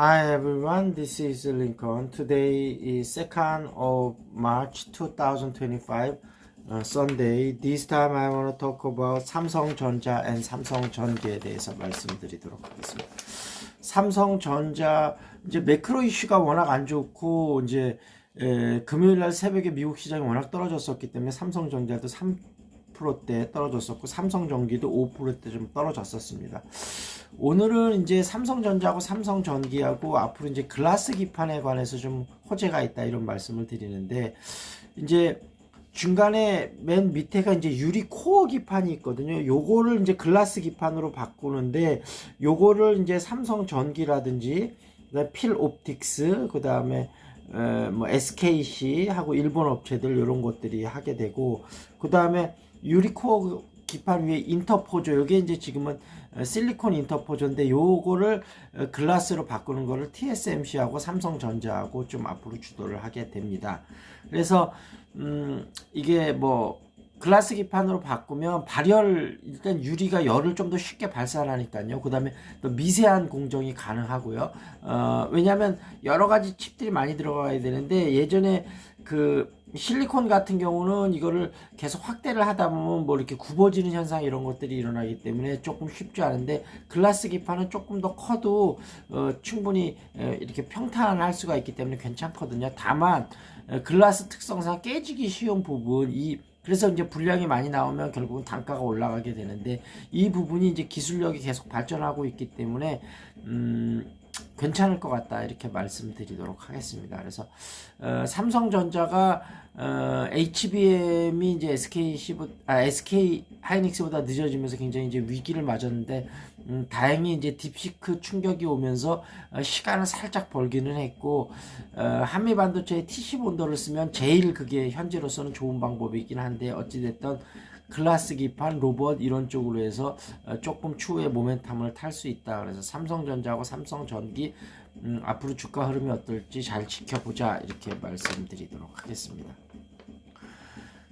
Hi everyone, this is Lincoln. Today is 2nd of March 2025, uh, Sunday. This time I want to talk about 삼성전자 and 삼성전기에 대해서 말씀드리도록 하겠습니다. 삼성전자 이제 매크로 이슈가 워낙 안 좋고 이제 에, 금요일 날 새벽에 미국 시장이 워낙 떨어졌었기 때문에 삼성전자도 3% 대 떨어졌었고 삼성전기도 5%대 좀 떨어졌었습니다. 오늘은 이제 삼성전자하고 삼성전기하고 앞으로 이제 글라스 기판에 관해서 좀 호재가 있다 이런 말씀을 드리는데 이제 중간에 맨 밑에가 이제 유리 코어 기판이 있거든요. 요거를 이제 글라스 기판으로 바꾸는데 요거를 이제 삼성 전기라든지 그다음에 필 옵틱스 그다음에 어, 뭐 SKC 하고 일본 업체들 이런 것들이 하게 되고 그 다음에 유리 코어 기판 위에 인터포저 요게 이제 지금은 어, 실리콘 인터포저인데 요거를 어, 글라스로 바꾸는 거를 TSMC하고 삼성전자하고 좀 앞으로 주도를 하게 됩니다. 그래서 음 이게 뭐 글라스 기판으로 바꾸면 발열 일단 유리가 열을 좀 더 쉽게 발산하니까요. 그다음에 또 미세한 공정이 가능하고요. 어 왜냐하면 여러 가지 칩들이 많이 들어가야 되는데 예전에 그 실리콘 같은 경우는 이거를 계속 확대를 하다 보면 뭐 이렇게 굽어지는 현상 이런 것들이 일어나기 때문에 조금 쉽지 않은데 글라스 기판은 조금 더 커도 어, 충분히 어, 이렇게 평탄할 수가 있기 때문에 괜찮거든요. 다만 어, 글라스 특성상 깨지기 쉬운 부분 이 그래서 이제 분량이 많이 나오면 결국은 단가가 올라가게 되는데 이 부분이 이제 기술력이 계속 발전하고 있기 때문에 음 괜찮을 것 같다 이렇게 말씀드리도록 하겠습니다. 그래서 어, 삼성전자가 어, HBM이 이제 SK 아, SK 하이닉스보다 늦어지면서 굉장히 이제 위기를 맞았는데 음, 다행히 이제 딥시크 충격이 오면서 어, 시간을 살짝 벌기는 했고 어, 한미 반도체의 T10 온도를 쓰면 제일 그게 현재로서는 좋은 방법이긴 한데 어찌 됐든 클라스 기판, 로봇 이런 쪽으로 해서 어, 조금 추후에 모멘텀을 탈 수 있다. 그래서 삼성전자하고 삼성전기 음, 앞으로 주가 흐름이 어떨지 잘 지켜보자 이렇게 말씀드리도록 하겠습니다.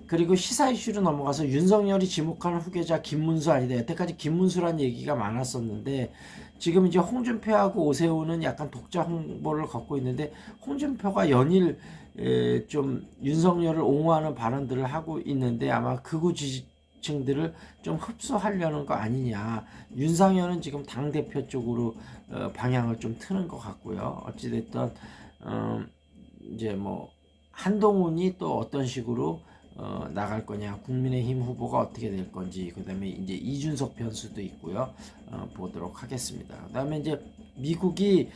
그리고 시사 이슈로 넘어가서 윤석열이 지목하는 후계자 김문수 아니다. 여태까지 김문수란 얘기가 많았었는데 지금 이제 홍준표하고 오세훈은 약간 독자 홍보를 갖고 있는데 홍준표가 연일 에, 좀 윤석열을 옹호하는 발언들을 하고 있는데 아마 극우 지지층들을 좀 흡수하려는 거 아니냐. 윤상현은 지금 당 대표 쪽으로 어, 방향을 좀 트는 것 같고요. 어찌됐든 어, 이제 뭐 한동훈이 또 어떤 식으로 어, 나갈 거냐, 국민의힘 후보가 어떻게 될 건지, 그 다음에 이제 이준석 변수도 있고요. 어, 보도록 하겠습니다. 그 다음에 이제 미국이